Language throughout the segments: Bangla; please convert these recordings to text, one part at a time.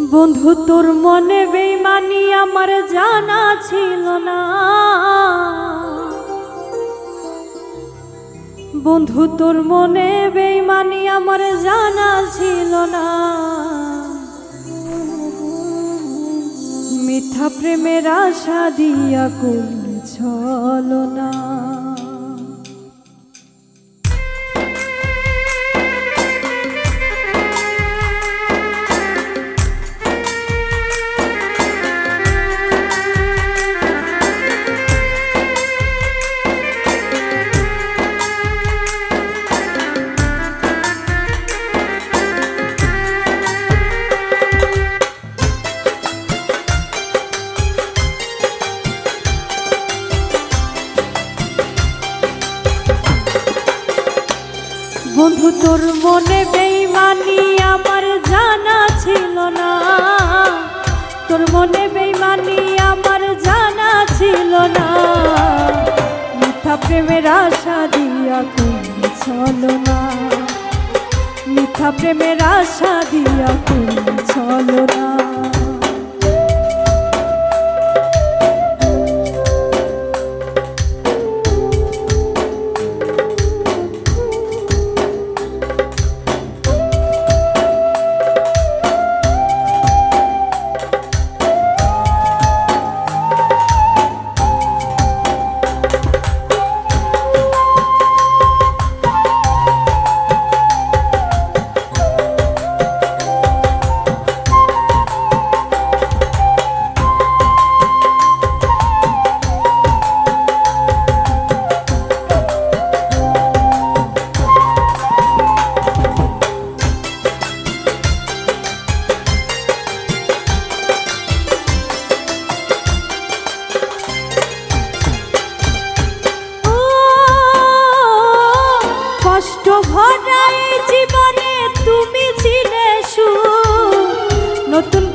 বন্ধু, তোর মনে বেইমানি আমার জানা ছিল না। বন্ধু, তোর মনে বেইমানি আমার জানা ছিল না। মিথ্যা প্রেমের আশা দিয়া করলি ছলো প্রেমের আশা দিয়া তুমি চলো না। মিথ্যা প্রেমের আশা দিয়া তুমি চলো না। নতুন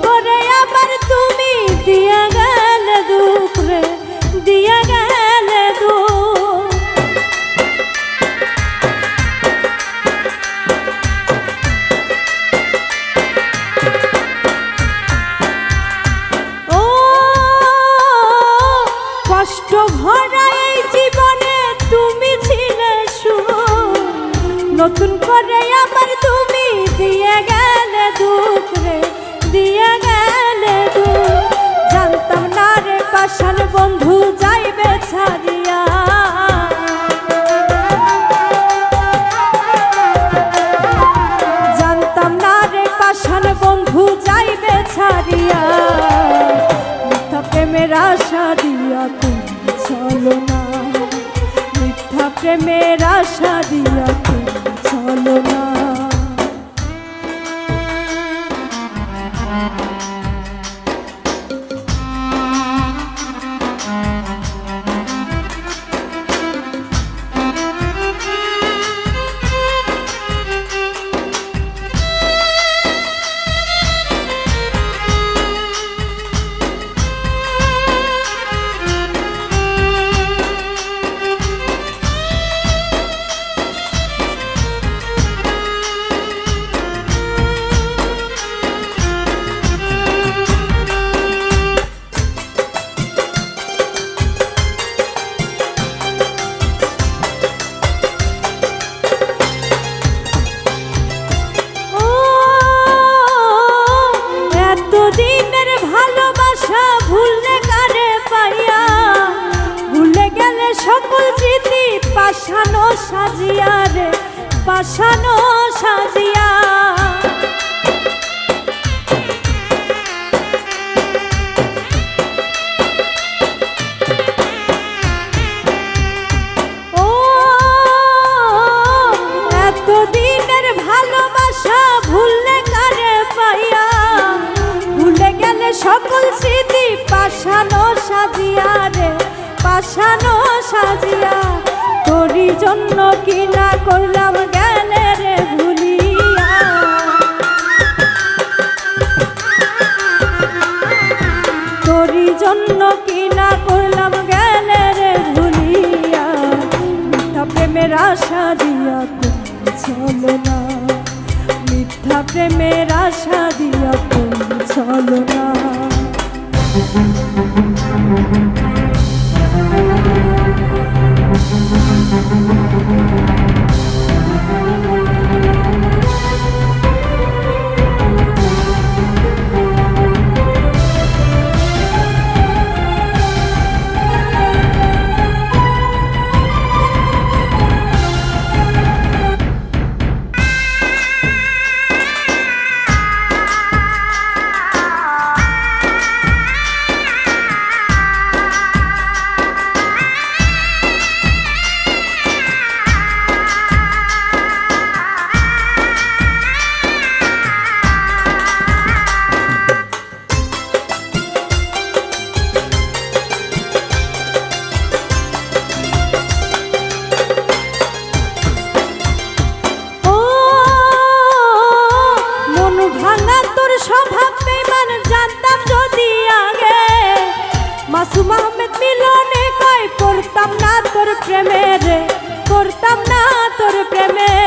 প্রেমের আশা দিয়া পাশানো সাজিয়া রে বাসানো সাজিয়া কি না করলাম গেলে রে ভুলিয়া। তোরই জন্য কি না করলাম গেলে রে ভুলিয়া। মিথ্যা প্রেমের আশা দিয়া চলো না মিথ্যা প্রেমের আশা মাসুম আহমেদ মিলনে কয় করতাম না তোর প্রেমের করতাম না তোর প্রেমে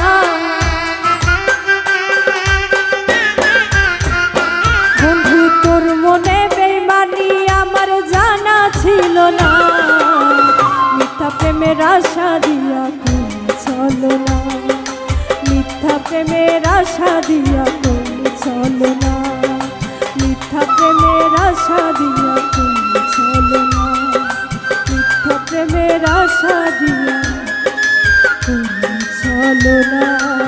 প্রেমের আশা দিয়া না। মিথ্যা প্রেমের আশা দিয়া তুমি চলো না। মিথ্যা প্রেমের আশা দিয়া তুমি চলো না। মিথ্যা প্রেমের আশা দিয়া তুমি না।